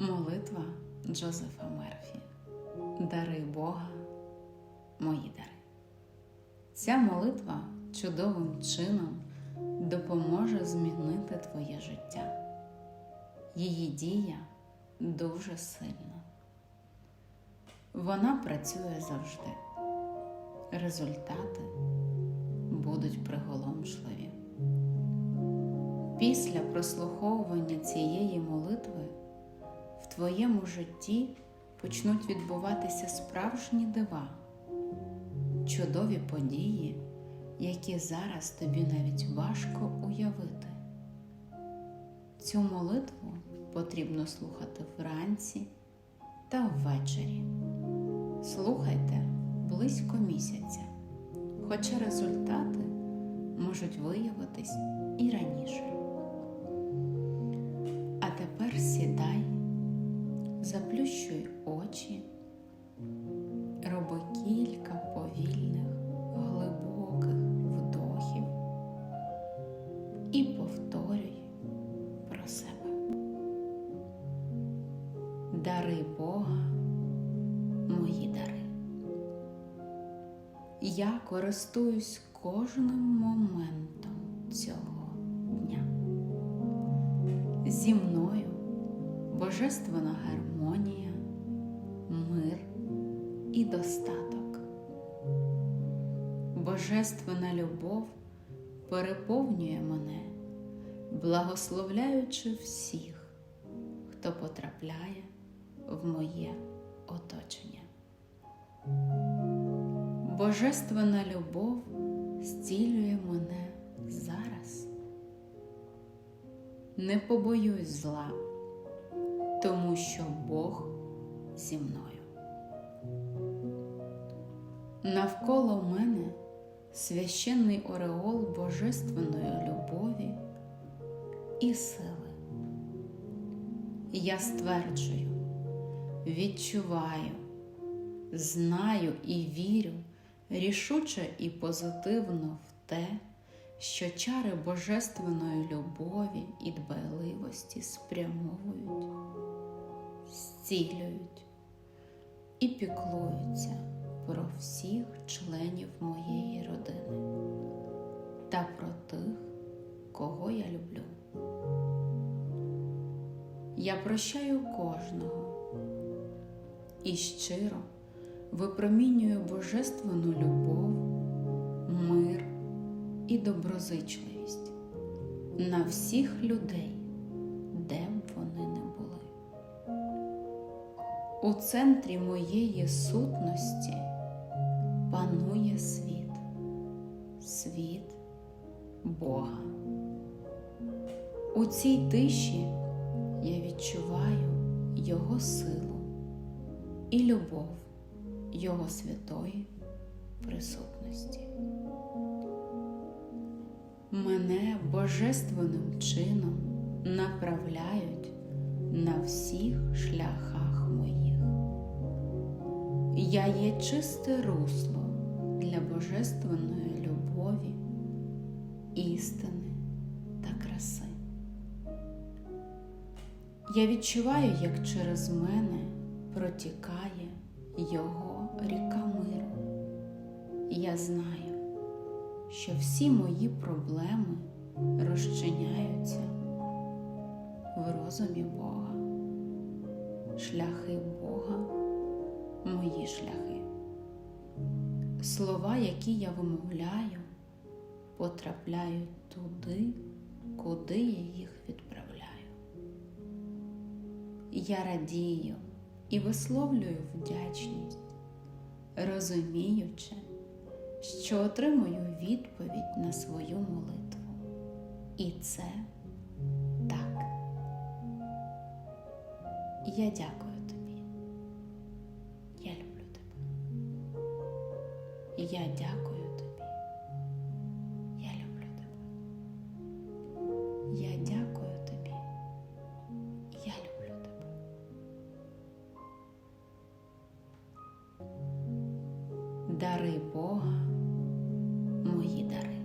Молитва Джозефа Мерфі. Дари Бога, мої дари. Ця молитва чудовим чином допоможе змінити твоє життя. Її дія дуже сильна. Вона працює завжди. Результати будуть приголомшливі. Після прослуховування цієї молитви твоєму житті почнуть відбуватися справжні дива, чудові події, які зараз тобі навіть важко уявити. Цю молитву потрібно слухати вранці та ввечері. Слухайте близько місяця, хоча результати можуть виявитись і раніше. А тепер сідай, заплющуй очі, роби кілька повільних, глибоких вдохів і повторюй про себе. Дари Бога, мої дари. Я користуюсь кожним моментом цього дня. Зі мною божественна гармонія, мир і достаток. Божественна любов переповнює мене, благословляючи всіх, хто потрапляє в моє оточення. Божественна любов зцілює мене зараз. Не побоюсь зла, тому що Бог зі мною. Навколо мене священний ореол божественної любові і сили. Я стверджую, відчуваю, знаю і вірю рішуче і позитивно в те, що чари божественної любові і дбайливості спрямовують, зцілюють і піклуються про всіх членів моєї родини та про тих, кого я люблю. Я прощаю кожного і щиро випромінюю божественну любов, мир і доброзичливість на всіх людей, У центрі моєї сутності панує світ, світ Бога. У цій тиші я відчуваю Його силу і любов Його святої присутності. Мене божественним чином направляють на всіх шляхах моїх. Я є чисте русло для божественної любові, істини та краси. Я відчуваю, як через мене протікає Його ріка миру. Я знаю, що всі мої проблеми розчиняються в розумі Бога, шляхи Бога, мої шляхи. Слова, які я вимовляю, потрапляють туди, куди я їх відправляю. Я радію і висловлюю вдячність, розуміючи, що отримую відповідь на свою молитву. І це так. Я дякую Я дякую тобі. Я люблю тебе. Я дякую тобі. Я люблю тебе. Дари Бога, мої дари.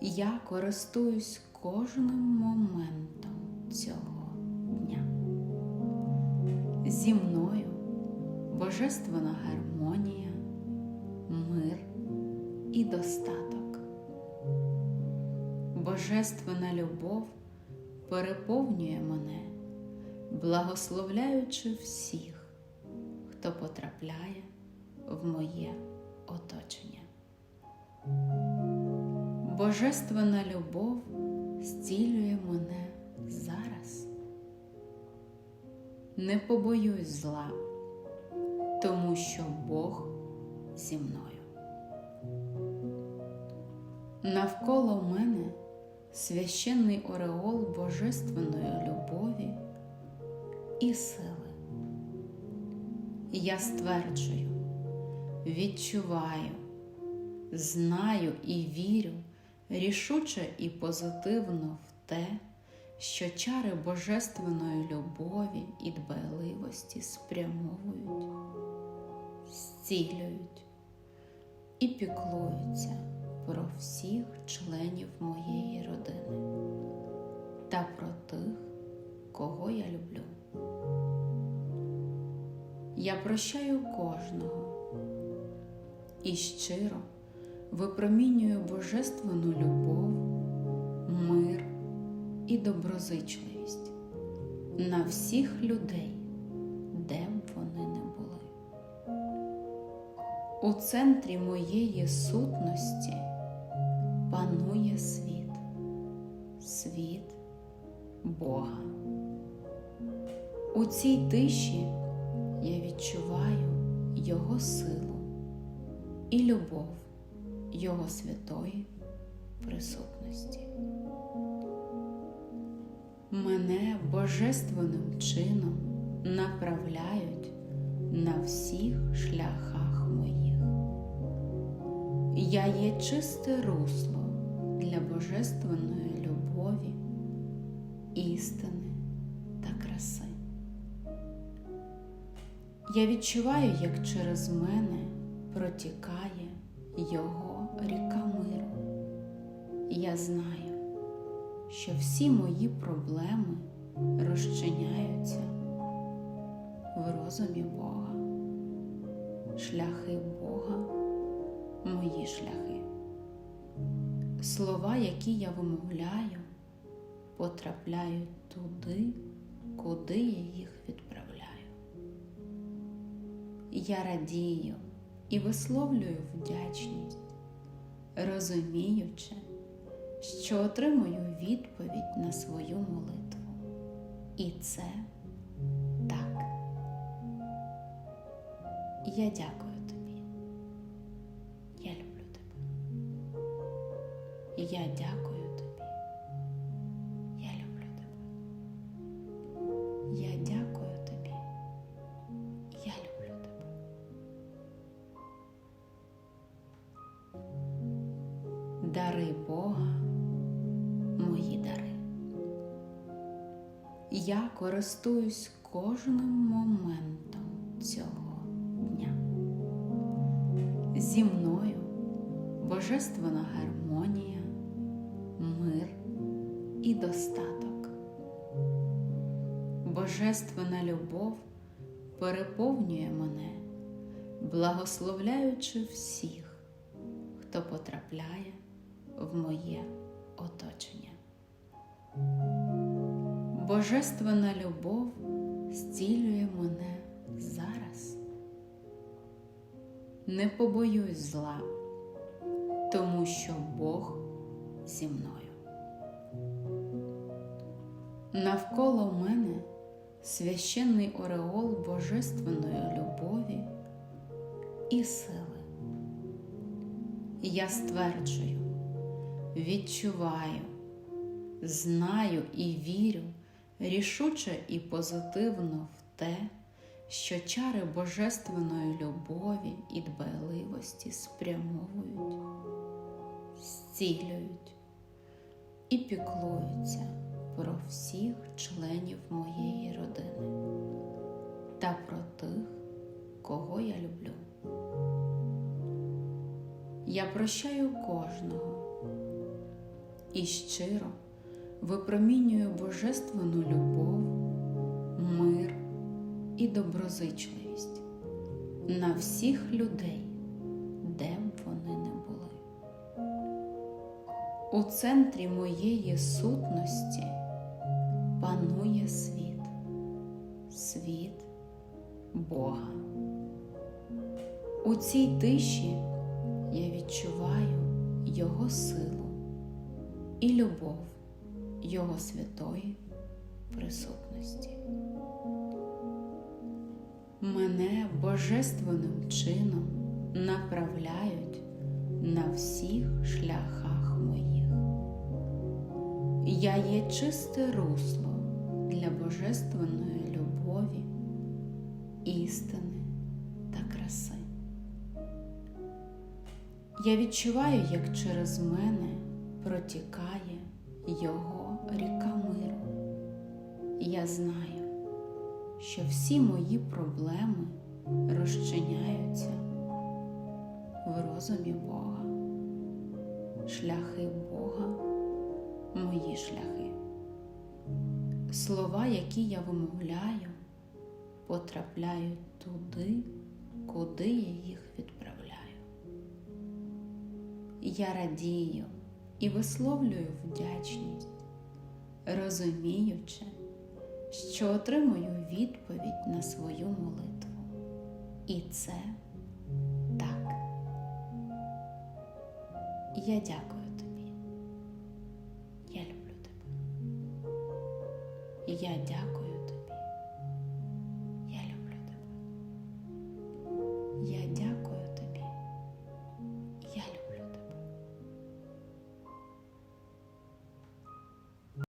Я користуюсь кожним моментом цього дня. Зі мною божественна гармонія, мир і достаток. Божественна любов переповнює мене, благословляючи всіх, хто потрапляє в моє оточення. Божественна любов зцілює мене зараз. Не побоюсь зла, тому що Бог зі мною. Навколо мене священний ореол божественної любові і сили. Я стверджую, відчуваю, знаю і вірю рішуче і позитивно в те, що чари божественної любові і дбайливості спрямовують, зцілюють і піклуються про всіх членів моєї родини та про тих, кого я люблю. Я прощаю кожного і щиро випромінюю божественну любов, мир і доброзичливість на всіх людей, У центрі моєї сутності панує світ, світ Бога. У цій тиші я відчуваю Його силу і любов Його святої присутності. Мене божественним чином направляють на всіх шляхах моїх. Я є чисте русло для божественної любові, істини та краси. Я відчуваю, як через мене протікає Його ріка миру. Я знаю, що всі мої проблеми розчиняються в розумі Бога, шляхи Бога, мої шляхи. Слова, які я вимовляю, потрапляють туди, куди я їх відправляю. Я радію і висловлюю вдячність, розуміючи, що отримую відповідь на свою молитву. І це так. Я дякую Я дякую тобі. Я люблю тебе. Я дякую тобі. Я люблю тебе. Дари Бога, мої дари. Я користуюсь кожним моментом цього дня. Зі мною божественна гармонія, мир і достаток. Божественна любов переповнює мене, благословляючи всіх, хто потрапляє в моє оточення. Божественна любов зцілює мене зараз. Не побоюсь зла, тому що Бог зі мною. Навколо мене священний ореол божественної любові і сили. Я стверджую, відчуваю, знаю і вірю рішуче і позитивно в те, що чари божественної любові і дбайливості спрямовують, зцілюють і піклуються про всіх членів моєї родини та про тих, кого я люблю. Я прощаю кожного і щиро випромінюю божественну любов, мир і доброзичливість на всіх людей, де б вони не були. У центрі моєї сутності панує світ, світ Бога. У цій тиші я відчуваю Його силу і любов Його святої присутності. Мене божественним чином направляють на всіх шляхах моїх. Я є чисте русло для божественної любові, істини та краси. Я відчуваю, як через мене протікає Його ріка миру. Я знаю, що всі мої проблеми розчиняються в розумі Бога. Шляхи Бога мої шляхи. Слова, які я вимовляю, потрапляють туди, куди я їх відправляю. Я радію і висловлюю вдячність, розуміючи, що отримую відповідь на свою молитву. І це так. Я дякую тобі.